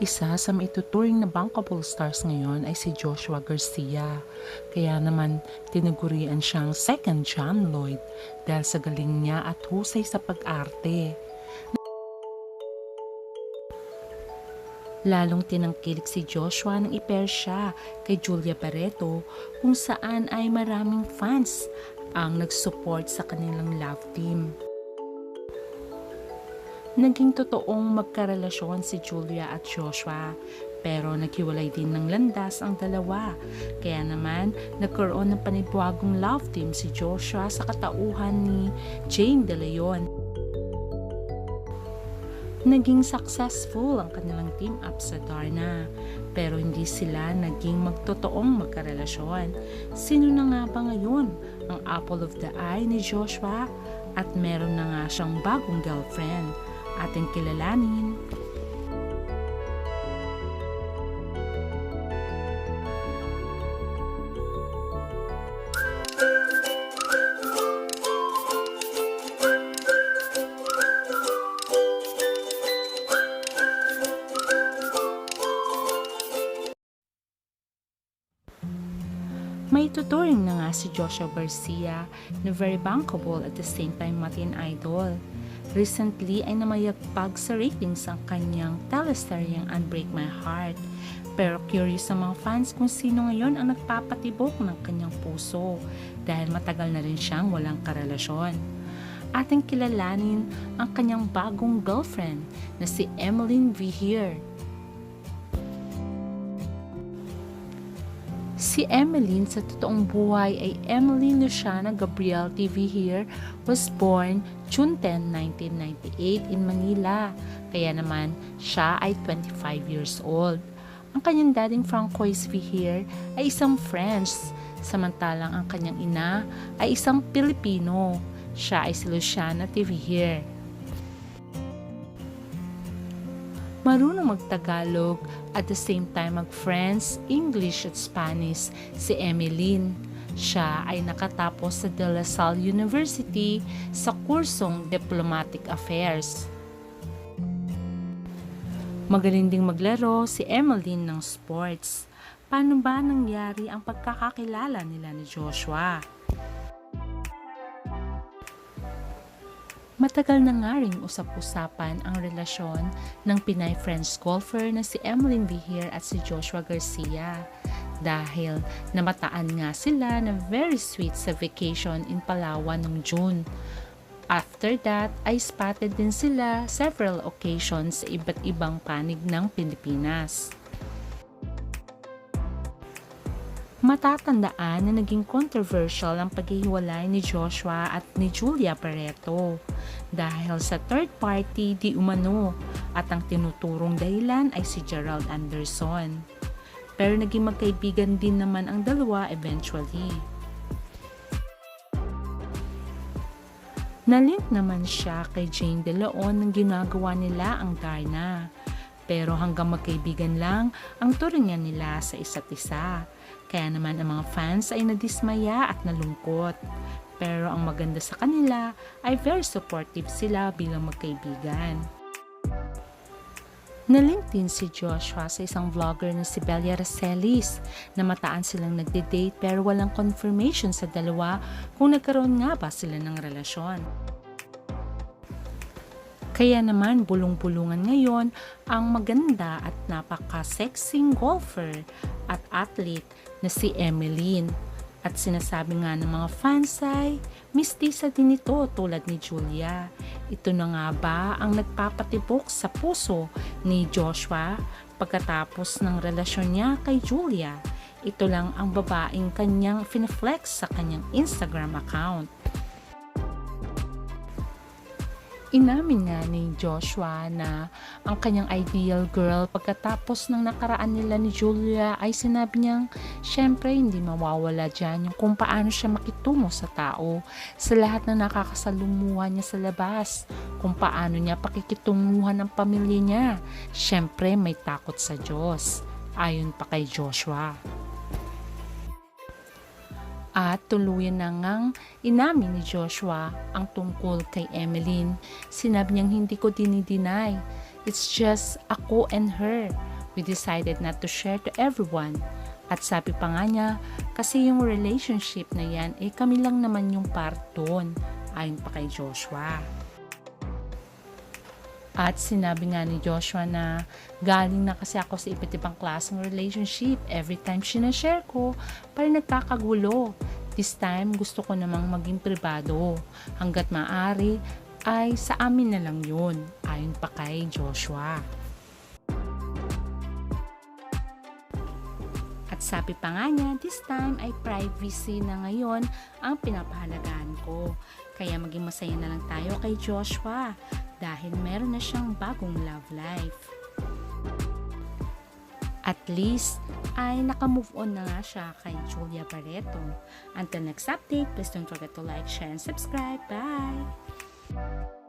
Isa sa maituturing na bankable stars ngayon ay si Joshua Garcia. Kaya naman tinagurian siyang second John Lloyd dahil sa galing niya at husay sa pag-arte. Lalong tinangkilik si Joshua nang ipair siya kay Julia Barreto kung saan ay maraming fans ang nag-support sa kanilang love team. Naging totoong magkarelasyon si Julia at Joshua pero naghiwalay din ng landas ang dalawa. Kaya naman nagkaroon ng panibagong love team si Joshua sa katauhan ni Jane De Leon. Naging successful ang kanilang team up sa Darna pero hindi sila naging magtotoong magkarelasyon. Sino na nga ba ngayon ang apple of the eye ni Joshua at meron na nga siyang bagong girlfriend ating kilalanin. May tuturing na nga si Joshua Garcia na very bankable at the same time matin idol. Recently ay namayagpag sa ratings ang kanyang teleseryeng Unbreak My Heart. Pero curious sa mga fans kung sino ngayon ang nagpapatibok ng kanyang puso dahil matagal na rin siyang walang karelasyon. Ating kilalanin ang kanyang bagong girlfriend na si Emmeline Vihir. Si Emmeline sa totoong buhay ay Emmeline Luciana Gabriel TV here was born June 10, 1998 in Manila. Kaya naman siya ay 25 years old. Ang kanyang dating Francois Vihir ay isang French, samantalang ang kanyang ina ay isang Pilipino. Siya ay si Luciana TV marunong magtagalog at the same time mag-French, English at Spanish si Emeline. Siya ay nakatapos sa De La Salle University sa kursong Diplomatic Affairs. Magaling ding maglaro si Emeline ng sports. Paano ba nangyari ang pagkakakilala nila ni Joshua? Matagal na nga ring usap-usapan ang relasyon ng Pinay French golfer na si Emmeline Vihir at si Joshua Garcia dahil namataan nga sila na very sweet sa vacation in Palawan noong June. After that, ay spotted din sila several occasions sa iba't ibang panig ng Pilipinas. Matatandaan na naging controversial ang paghihiwalay ni Joshua at ni Julia Barreto dahil sa third party di umano at ang tinuturong dahilan ay si Gerald Anderson. Pero naging magkaibigan din naman ang dalawa eventually. Nalink naman siya kay Jane De Leon nang ginagawa nila ang Darna. Pero hanggang magkaibigan lang ang turingan nila sa isa't isa. Kaya naman ang mga fans ay nadismaya at nalungkot. Pero ang maganda sa kanila ay very supportive sila bilang magkaibigan. Nalink din si Joshua sa isang vlogger na si Belia Racelis na mataan silang nagde-date pero walang confirmation sa dalawa kung nagkaroon nga ba sila ng relasyon. Kaya naman bulong-bulungan ngayon ang maganda at napaka-sexing golfer at athlete na si Emeline. At sinasabi nga ng mga fans ay mistisa din ito tulad ni Julia. Ito na nga ba ang nagpapatibok sa puso ni Joshua pagkatapos ng relasyon niya kay Julia? Ito lang ang babaeng kanyang fineflex sa kanyang Instagram account. Inamin nga ni Joshua na ang kanyang ideal girl pagkatapos ng nakaraan nila ni Julia ay sinabi niyang syempre hindi mawawala dyan yung kung paano siya makitungo sa tao sa lahat na nakakasalumuha niya sa labas kung paano niya pakikitunguhan ng pamilya niya. Syempre may takot sa Diyos. Ayon pa kay Joshua at tuluyan na ngang inamin ni Joshua ang tungkol kay Emeline. Sinabi niyang hindi ko dinideny. It's just ako and her. we decided not to share to everyone. At sabi pa nga niya, kasi yung relationship na yan, eh kami lang naman yung part doon, ayon pa kay Joshua. At sinabi nga ni Joshua na galing na kasi ako sa iba't ibang klaseng relationship. Every time sinashare ko, parang nagkakagulo. This time, gusto ko namang maging privado. Hanggat maaari, ay sa amin na lang yun. Ayon pa kay Joshua. At sabi pa nga niya, this time ay privacy na ngayon ang pinapahalagaan ko. Kaya maging masaya na lang tayo kay Joshua dahil meron na siyang bagong love life. At least ay nakamove on na nga siya kay Julia Barreto. Until next update, please don't forget to like, share, and subscribe. Bye!